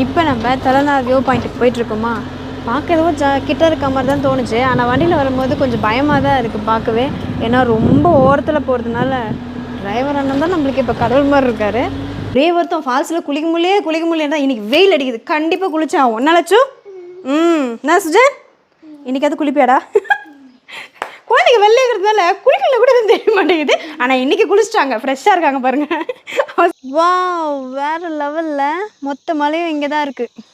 இப்போ நம்ம தலைநாள் வியூ பாயிண்ட்டுக்கு போயிட்டுருக்கோமா? பார்க்க ஏதோ ஜா கிட்ட இருக்க மாதிரி தான் தோணுச்சு. ஆனால் வண்டியில் வரும்போது கொஞ்சம் பயமாக தான் இருக்குது பார்க்கவே. ஏன்னா ரொம்ப ஓரத்தில் போகிறதுனால டிரைவர் அண்ணன் தான் நம்மளுக்கு இப்போ கடவுள் மாதிரி இருக்காரு. ஒரே ஒருத்தன் ஃபால்ஸில் குளிக்க முடியலையே குளிக்க முடியல தான் வெயில் அடிக்குது. கண்டிப்பாக குளிச்சா ஒன்றா லட்சம் ம். நான் சுஜன்? இன்றைக்காவது குளிப்பியாடா? குழந்தைங்க வெளில இருக்கிறதுனால குளிக்கல கூட எதுவும் தெரிய மாட்டேங்குது. ஆனால் இன்னைக்கு குளிச்சிட்டாங்க. ஃப்ரெஷ்ஷாக இருக்காங்க பாருங்க. வா வேற லெவலில் மொத்த மலையும் இங்கே தான் இருக்குது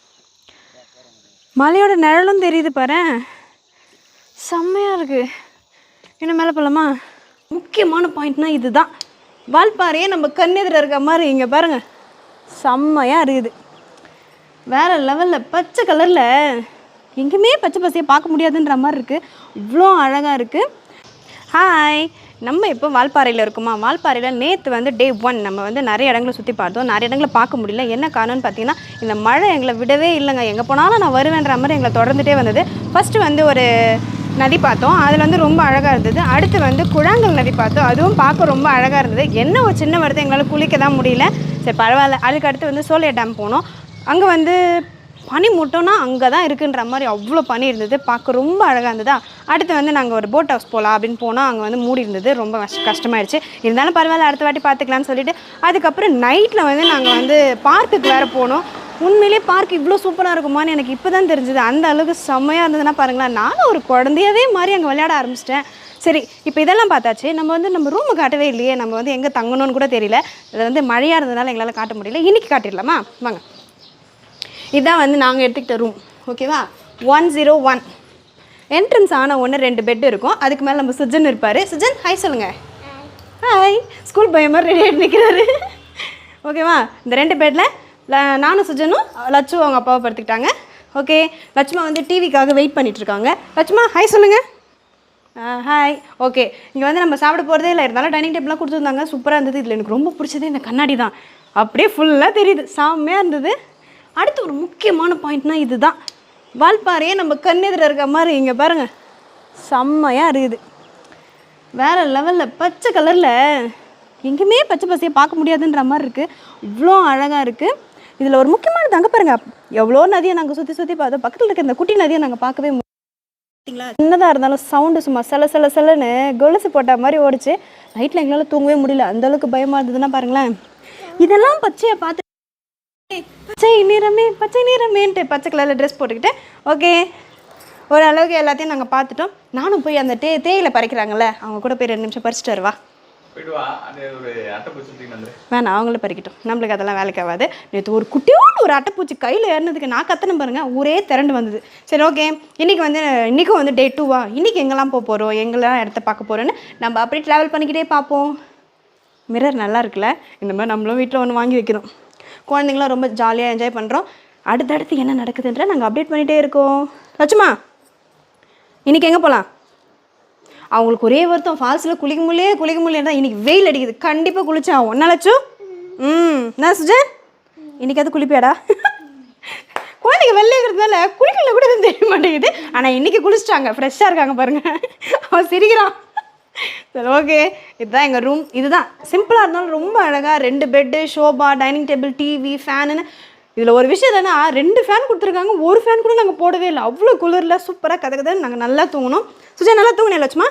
மலையோட நிழலும் தெரியுது பாரு. செம்மையாக இருக்குது என்ன மேலே போகலாமா முக்கியமான பாயிண்ட்னா இதுதான். வால்பாறையே நம்ம கண்ணெதிர இருக்க மாதிரி இங்கே பாருங்கள் செம்மையாக இருக்குது. வேற லெவலில் பச்சை கலரில் எங்கேயுமே பச்சை பசையை பார்க்க முடியாதுன்ற மாதிரி இருக்குது இவ்வளோ அழகாக இருக்குது ஹாய் நம்ம இப்போ வால்பாறையில் இருக்கோமா? வால்பாறையில் நேற்று வந்து டே ஒன் நம்ம வந்து நிறைய இடங்களை சுற்றி பார்த்தோம். நிறைய இடங்களை பார்க்க முடியல. என்ன காரணம்னு பார்த்தீங்கன்னா இந்த மழை எங்களை விடவே இல்லைங்க. எங்கே போனாலும் நான் வருவேன்ற மாதிரி எங்களை தொடர்ந்துட்டே வந்தது. ஃபஸ்ட்டு வந்து ஒரு நதி பார்த்தோம். அதில் வந்து ரொம்ப அழகாக இருந்தது. அடுத்து வந்து குழாங்கல் நதி பார்த்தோம். அதுவும் பார்க்க ரொம்ப அழகாக இருந்தது. என்ன ஒரு சின்ன வருது எங்களால் குளிக்க தான் முடியல. சரி பரவாயில்ல. அதுக்கு அடுத்து வந்து சோலையா டேம் போனோம். அங்கே வந்து பனி மூட்டோன்னா அங்கே தான் இருக்குன்ற மாதிரி அவ்வளோ பனி இருந்தது. பார்க்க ரொம்ப அழகாக இருந்ததா? அடுத்து வந்து நாங்கள் ஒரு போட் ஹவுஸ் போகலாம் அப்படின்னு போனால் அங்கே வந்து மூடி இருந்தது. ரொம்ப கஷ்டமாயிருச்சு. கஷ்டமாயிடுச்சு இருந்தாலும் பரவாயில்ல அடுத்த வாட்டி பார்த்துக்கலான்னு சொல்லிட்டு. அதுக்கப்புறம் நைட்டில் வந்து நாங்கள் வந்து பார்க்குக்கு வேறு போனோம். உண்மையிலே பார்க் இவ்வளோ சூப்பராக இருக்குமான்னு எனக்கு இப்போ தான் தெரிஞ்சுது. அந்த அளவுக்கு செம்மையாக இருந்ததுன்னா பாருங்களேன் நானும் ஒரு குழந்தையவே மாதிரி அங்கே விளையாட ஆரம்பிச்சிட்டேன். சரி இப்போ இதெல்லாம் பார்த்தாச்சு. நம்ம வந்து நம்ம ரூமு காட்டவே இல்லையே. நம்ம வந்து எங்கே தங்கணும்னு கூட தெரியல. இது வந்து மழையாக இருந்ததுனால எங்களால் காட்ட முடியல. இன்னைக்கு காட்டிடலாமா? வாங்க. இதுதான் வந்து நாங்கள் எடுத்துக்கிட்ட ரூம் ஓகேவா ஒன் ஜீரோ ஒன் என்ட்ரன்ஸ் ஆன ஒன்று ரெண்டு பெட் இருக்கும். அதுக்கு மேலே நம்ம சுஜன் இருப்பார். சுஜன் ஹாய் சொல்லுங்கள் ஹாய் ஸ்கூல் பையன் மாதிரி ரெடி ஆகிட்டு நிற்கிறாரு ஓகேவா இந்த ரெண்டு பெட்டில் நானும் சுஜனும் லட்சு அவங்க அப்பாவை படுத்துக்கிட்டாங்க. ஓகே லட்சுமா வந்து டிவிக்காக வெயிட் பண்ணிகிட்ருக்காங்க லட்சுமா ஹாய் சொல்லுங்கள் ஹாய் ஓகே இங்கே வந்து நம்ம சாப்பிட போகிறதே இல்லை. இருந்தாலும் டைனிங் டேபிள்லாம் கொடுத்துருந்தாங்க. சூப்பராக இருந்தது. இதில் எனக்கு ரொம்ப பிடிச்சது. இந்த கண்ணாடி தான். அப்படியே ஃபுல்லாக தெரியுது. செம்மையாக இருந்தது. அடுத்து ஒரு முக்கியமான பாயிண்ட்னா இதுதான். வால்பாறையே நம்ம கண்ணெதிர இருக்க மாதிரி இங்கே பாருங்கள் செம்மையாக இருக்குது. வேற லெவலில் பச்சை கலரில் எங்கேயுமே பச்சை பசையை பார்க்க முடியாதுன்ற மாதிரி இருக்குது இவ்வளோ அழகாக இருக்குது இதில் ஒரு முக்கியமானது அங்கே பாருங்கள் எவ்வளோ நதியை நாங்கள் சுற்றி சுற்றி பார்த்தோம். பக்கத்தில் இருக்க இந்த குட்டி நதியை நாங்கள் பார்க்கவே முடியும் பார்த்தீங்களா சின்னதாக இருந்தாலும் சவுண்டு சும்மா சில சில சிலன்னு கொலுசு போட்ட மாதிரி ஓடிச்சு. நைட்டில் எங்களால் தூங்கவே முடியல. அந்தளவுக்கு பயமாக இருந்ததுன்னா பாருங்களேன். இதெல்லாம் பச்சையை பார்த்து பச்சை நிறமே பச்சை நிறமேன்ட்டு பச்சை கலரில் ட்ரெஸ் போட்டுக்கிட்டு ஓகே ஓரளவுக்கு எல்லாத்தையும் நாங்கள் பார்த்துட்டோம். நானும் போய் அந்த தே தேயிலை பறிக்கிறாங்கல்ல அவங்க கூட போய் ரெண்டு நிமிஷம் பறிச்சிட்டு வருவா. வேணாம் அவங்களே பறிக்கட்டும். நம்மளுக்கு அதெல்லாம் வேலைக்கு ஆகாது. நேற்று ஒரு குட்டியோண்டு ஒரு அட்டைப்பூச்சி கையில் ஏறினதுக்கு நான் கத்தனை பாருங்க ஊரே திரண்டு வந்தது. சரி ஓகே இன்றைக்கி வந்து இன்றைக்கும் வந்து டே டூவா இன்றைக்கி எங்கெல்லாம் போக போகிறோம் எங்கெல்லாம் இடத்த பார்க்க போகிறோன்னு நம்ம அப்படியே ட்ராவல் பண்ணிக்கிட்டே பார்ப்போம். மிரர் நல்லா இருக்குல்ல? இந்த மாதிரி நம்மளும் வீட்டில் ஒன்று வாங்கி வைக்கணும். குழந்தைங்களாம் ரொம்ப ஜாலியாக என்ஜாய் பண்ணுறோம் அடுத்தடுத்து என்ன நடக்குதுன்ற நாங்கள் அப்டேட் பண்ணிகிட்டே இருக்கோம். லட்சுமா இன்றைக்கி எங்கே போகலாம் அவங்களுக்கு ஒரே வருத்தம் ஃபால்ஸில் குளிக்க முடியலையே குளிக்க முடியல தான் வெயில் அடிக்குது. கண்டிப்பாக குளிச்சா ஒன்றா லட்சம் ம் என்ன சுஜன்? இன்னைக்கு அது குளிப்பியாடா? குழந்தைங்க வெளில இருக்கிறதுனால குளிக்கல கூட எதுவும் தெரிய மாட்டேங்குது. ஆனால் இன்னைக்கு குளிச்சிட்டாங்க. ஃப்ரெஷ்ஷாக இருக்காங்க பாருங்கள் அவன் சிரிக்கிறான். சரி ஓகே இதுதான் எங்கள் ரூம் இதுதான். சிம்பிளாக இருந்தாலும் ரொம்ப அழகாக ரெண்டு bed sofa dining table TV ஃபேனுன்னு இதில் ஒரு விஷயம் என்னன்னா ரெண்டு ஃபேன் கொடுத்துருக்காங்க. ஒரு ஃபேன் கூட நாங்கள் போடவே இல்லை. அவ்வளோ குளிரில் சூப்பராக கதை கதை நாங்கள் நல்லா தூங்கணும் சுஜன் நல்லா தூங்கினே லட்சுமா?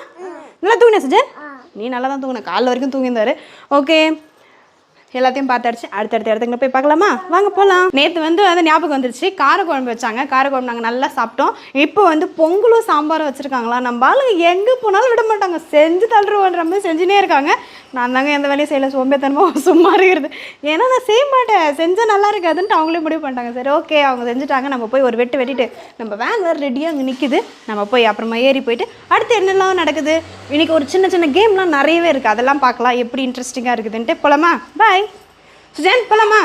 நல்லா தூங்கினே சுஜன் நீ நல்லா தான் தூங்கின. காலைல வரைக்கும் தூங்கியிருந்தாரு. ஓகே எல்லாத்தையும் பார்த்தாச்சு அடுத்தடுத்த இடத்துக்கு போய் பார்க்கலாமா? வாங்க போகலாம் நேற்று வந்து அது ஞாபகம் வந்துருச்சு. காரக்குழம்பு வச்சாங்க. காரக்குழம்பு நாங்கள் நல்லா சாப்பிட்டோம். இப்போ வந்து பொங்கலும் சாம்பாரும் வச்சுருக்காங்களா? நம்ம ஆளுங்க எங்கே போனாலும் விட மாட்டாங்க. செஞ்சு தள்ளுருவோன்ற மாதிரி செஞ்சுனே இருக்காங்க. நான் தாங்க எந்த வேலையும் செய்யலை. சோம்பேத்தனமாக சும்மா இருக்கிறது. ஏன்னா நான் செய்ய மாட்டேன். செஞ்சால் நல்லா இருக்காதுன்ட்டு அவங்களே முடிவு பண்ணிட்டாங்க. சரி ஓகே அவங்க செஞ்சுட்டாங்க. நம்ம போய் ஒரு வெட்டு வெட்டிட்டு நம்ம வேன் வேறு ரெடியாக அங்கே நிற்கிது நம்ம போய் அப்புறமா ஏறி போயிட்டு அடுத்து என்னெல்லாம் நடக்குது? இன்னைக்கு ஒரு சின்ன சின்ன கேம்லாம் நிறையவே இருக்குது அதெல்லாம் பார்க்கலாம். எப்படி இன்ட்ரெஸ்டிங்காக இருக்குதுன்ட்டு போலாமா? பாய் சுஜான் போலாமா?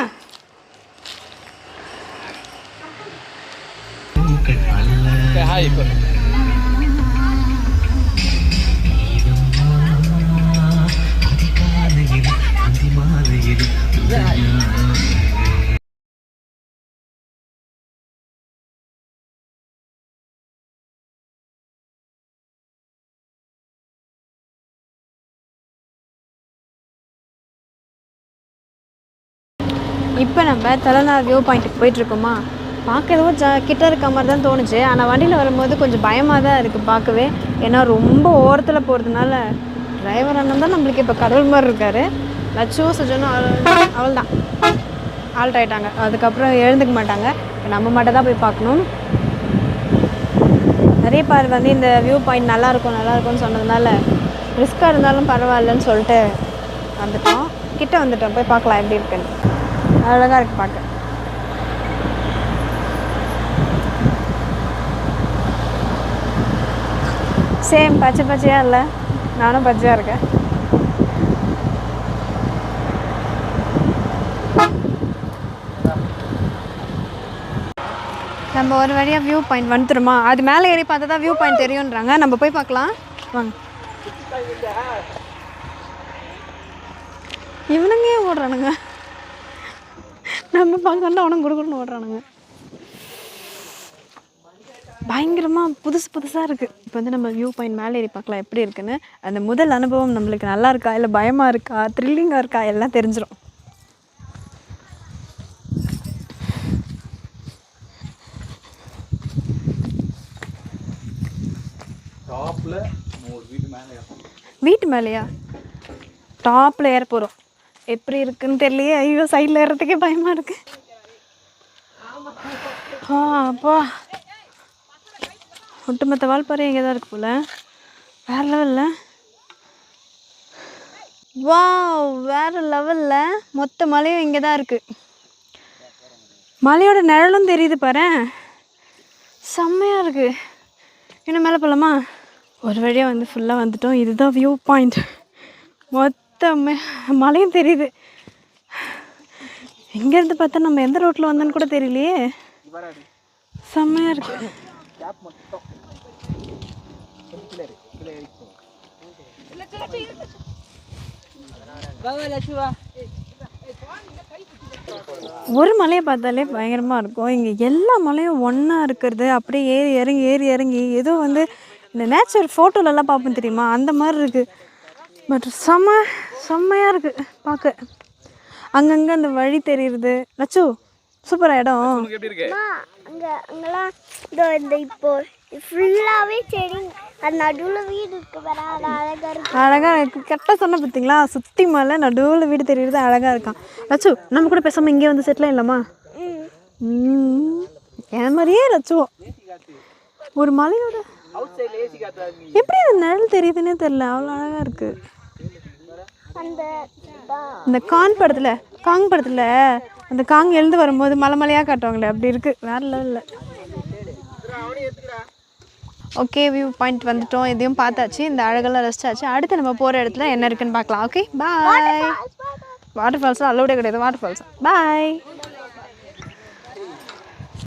ஹாய் இப்போ. இப்போ நம்ம தலைநார் வியூ பாயிண்ட்டுக்கு போயிட்டுருக்கோமா பார்க்கறதோ ஜ கிட்ட இருக்க மாதிரி தான் தோணுச்சு. ஆனால் வண்டியில் வரும்போது கொஞ்சம் பயமாக தான் இருக்குது பார்க்கவே. ஏன்னா ரொம்ப ஓரத்தில் போகிறதுனால டிரைவர் அண்ணன் தான் நம்மளுக்கு இப்போ கடவுள் மாதிரி இருக்கார். லட்சோ சுஜனும் அவள் தான் ஆல்ட் ஆகிட்டாங்க அதுக்கப்புறம் எழுந்துக்க மாட்டாங்க. இப்போ நம்ம மட்டும் தான் போய் பார்க்கணும். நிறைய பேர் வந்து இந்த வியூ பாயிண்ட் நல்லாயிருக்கும் நல்லாயிருக்கும்னு சொன்னதுனால ரிஸ்க்காக இருந்தாலும் பரவாயில்லன்னு சொல்லிட்டு வந்துட்டோம். கிட்டே வந்துட்டோம். போய் பார்க்கலாம் எப்படி இருக்குன்னு. அழகாக இருக்குது பார்க்க சேம் பச்சை பச்சையாக இல்லை? நானும் பச்சையாக இருக்கேன். நம்ம ஒரு வழியாக வியூ பாயிண்ட் வந்துடுமா அது மேலே ஏறி பார்த்தா தான் வியூ பாயிண்ட் தெரியுன்றாங்க நம்ம போய் பார்க்கலாம். வாங்க. இவனுங்க ஓடுறானுங்க. நம்ம பார்க்கணும் அவனும் கொடுக்கணும்னு ஓடுறானுங்க. பயங்கரமாக புதுசு புதுசாக இருக்குது இப்போ வந்து நம்ம வியூ பாயிண்ட் மேலே ஏறி பார்க்கலாம் எப்படி இருக்குன்னு. அந்த முதல் அனுபவம் நம்மளுக்கு நல்லா இருக்கா இல்லை பயமாக இருக்கா த்ரில்லிங்காக இருக்கா எல்லாம் தெரிஞ்சிடும் வீட்டு மேலேயா? டாப்பில் ஏற போகிறோம் எப்படி இருக்குன்னு தெரியலையே. ஐயோ சைடில் ஏறதுக்கே பயமாக இருக்கு. ஆ அப்பா. ஒட்டுமொத்த வால்பாறை இங்கே தான் இருக்கு போல. வேற லெவலில் வா வேற லெவலில் மொத்த மலையும் இங்கே தான் இருக்குது மலையோட நிழலும் தெரியுது பாரு. செம்மையாக இருக்குது இன்னும் மேலே போகலாமா ஒரு வழியாக வந்து ஃபுல்லாக வந்துட்டோம். இதுதான் வியூ பாயிண்ட் மொத்த பார்த்தா மலையும் தெரியுது. இங்கேருந்து பார்த்தா நம்ம எந்த ரோட்டில் வந்தோன்னு கூட தெரியலையே. செம்மையாக இருக்கு. ஒரு மலையை பார்த்தாலே பயங்கரமாக இருக்கும். இங்கே எல்லா மலையும் ஒன்றா இருக்கிறது. அப்படியே ஏறி இறங்கி ஏறி இறங்கி. ஏதோ வந்து இந்த நேச்சர் ஃபோட்டோலெல்லாம் பார்ப்போம் தெரியுமா? அந்த மாதிரி இருக்குது பட் செம்ம செம்மையாக இருக்குது பார்க்க. அங்கங்கே அந்த வழி தெரியுது லட்சு சூப்பராக இடம். உனக்கு எப்படி இருக்கு? அங்கே அங்கெல்லாம் இதோ இந்த இப்போ ஃபுல்லாகவே செடி அது நடுவில் வீடு இருக்கு அழகாக இருக்கு. அழகாக இருக்கு. கரெக்டாக சொன்ன பார்த்தீங்களா சுற்றி மலை நடுவில் வீடு தெரியுறது அழகாக இருக்கான். லட்சு நம்ம கூட பேசாமல் இங்கே வந்து செட்டில் இல்லாமா ம். ம், என் மாதிரியே லட்சுவோம் ஒரு மலையோட எப்படி அந்த நிழல் தெரியுதுன்னே தெரியல. அவ்வளோ அழகாக இருக்கு. அந்த பா- இந்த கான் படத்தில் காங் படத்தில் அந்த காங் எழுந்து வரும்போது மலை மலையாக காட்டுவாங்களே அப்படி இருக்கு. வேற லெவலில் ஓகே வியூ பாயிண்ட் வந்துட்டோம். இதையும் பார்த்தாச்சு. இந்த அழகெல்லாம் ரசிச்சாச்சு. அடுத்து நம்ம போகிற இடத்துல என்ன இருக்குன்னு பார்க்கலாம். ஓகே பாய் வாட்டர் ஃபால்ஸ்லாம் அலோடே கிடையாது. வாட்டர் ஃபால்ஸ் பாய்